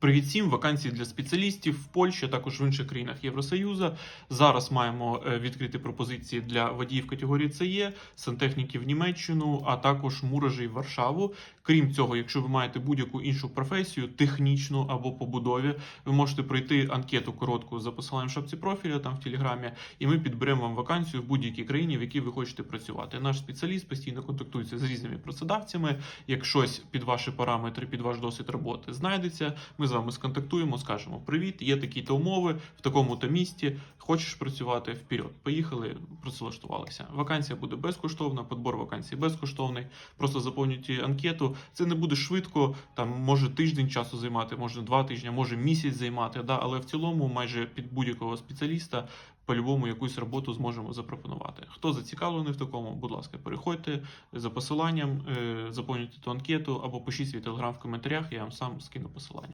Привіт всім! Вакансії для спеціалістів в Польщі, а також в інших країнах Євросоюзу. Зараз маємо е, відкриті пропозиції для водіїв категорії СЕ, сантехніків в Німеччину, а також муражі в Варшаву. Крім цього, якщо ви маєте будь-яку іншу професію, технічну або побудові, ви можете пройти анкету коротку за посиланням в шапці профіля там в Телеграмі, і ми підберемо вам вакансію в будь-якій країні, в якій ви хочете працювати. Наш спеціаліст постійно контактується з різними працедавцями. Як щось під ваші параметри, під ваш досвід роботи знайдеться, ми з вами сконтактуємо, скажемо: Привіт, є такі-то умови в такому-то місті. Хочеш працювати вперед? Поїхали, працевлаштувалися. Вакансія буде безкоштовна, подбор вакансій безкоштовний. Просто заповнюйте анкету. Це не буде швидко, там може тиждень часу займати, може два тижні, може місяць займати. Да? Але в цілому, майже під будь-якого спеціаліста по-любому якусь роботу зможемо запропонувати. Хто зацікавлений в такому, будь ласка, переходьте за посиланням, е, заповнюйте ту анкету або пишіть свій телеграм в коментарях, я вам сам скину посилання.